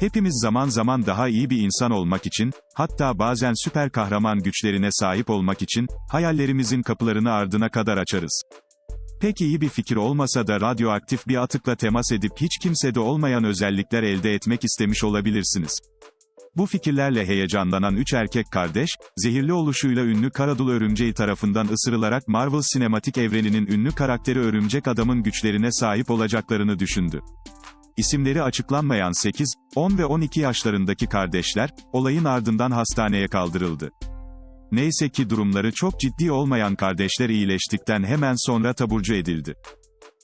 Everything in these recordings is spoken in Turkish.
Hepimiz zaman zaman daha iyi bir insan olmak için, hatta bazen süper kahraman güçlerine sahip olmak için, hayallerimizin kapılarını ardına kadar açarız. Pek iyi bir fikir olmasa da radyoaktif bir atıkla temas edip hiç kimsede olmayan özellikler elde etmek istemiş olabilirsiniz. Bu fikirlerle heyecanlanan üç erkek kardeş, zehirli oluşuyla ünlü Karadul Örümceği tarafından ısırılarak Marvel sinematik evreninin ünlü karakteri Örümcek Adam'ın güçlerine sahip olacaklarını düşündü. İsimleri açıklanmayan 8, 10 ve 12 yaşlarındaki kardeşler, olayın ardından hastaneye kaldırıldı. Neyse ki durumları çok ciddi olmayan kardeşler iyileştikten hemen sonra taburcu edildi.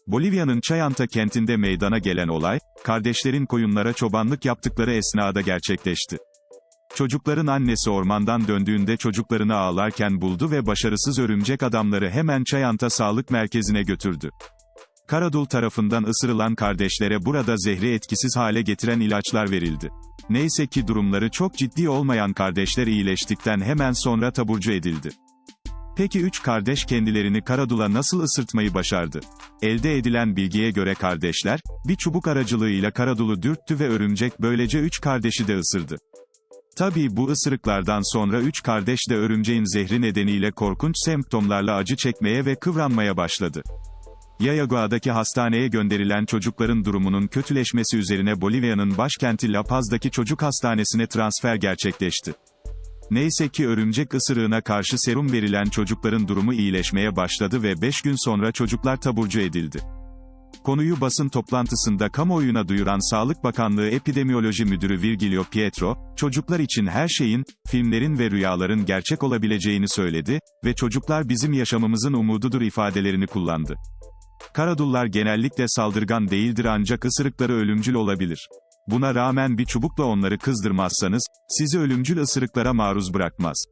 Bolivya'nın Chayanta kentinde meydana gelen olay, kardeşlerin koyunlara çobanlık yaptıkları esnada gerçekleşti. Çocukların annesi ormandan döndüğünde çocuklarını ağlarken buldu ve başarısız örümcek adamları hemen Chayanta Sağlık Merkezi'ne götürdü. Karadul tarafından ısırılan kardeşlere burada zehri etkisiz hale getiren ilaçlar verildi. Neyse ki durumları çok ciddi olmayan kardeşler iyileştikten hemen sonra taburcu edildi. Peki üç kardeş kendilerini Karadul'a nasıl ısırtmayı başardı? Elde edilen bilgiye göre kardeşler, bir çubuk aracılığıyla Karadul'u dürttü ve örümcek böylece üç kardeşi de ısırdı. Tabii bu ısırıklardan sonra üç kardeş de örümceğin zehri nedeniyle korkunç semptomlarla acı çekmeye ve kıvranmaya başladı. Yayagua'daki hastaneye gönderilen çocukların durumunun kötüleşmesi üzerine Bolivya'nın başkenti La Paz'daki çocuk hastanesine transfer gerçekleşti. Neyse ki örümcek ısırığına karşı serum verilen çocukların durumu iyileşmeye başladı ve 5 gün sonra çocuklar taburcu edildi. Konuyu basın toplantısında kamuoyuna duyuran Sağlık Bakanlığı Epidemiyoloji Müdürü Virgilio Pietro, çocuklar için her şeyin, filmlerin ve rüyaların gerçek olabileceğini söyledi ve çocuklar bizim yaşamımızın umududur ifadelerini kullandı. Karadullar genellikle saldırgan değildir ancak ısırıkları ölümcül olabilir. Buna rağmen bir çubukla onları kızdırmazsanız, sizi ölümcül ısırıklara maruz bırakmaz.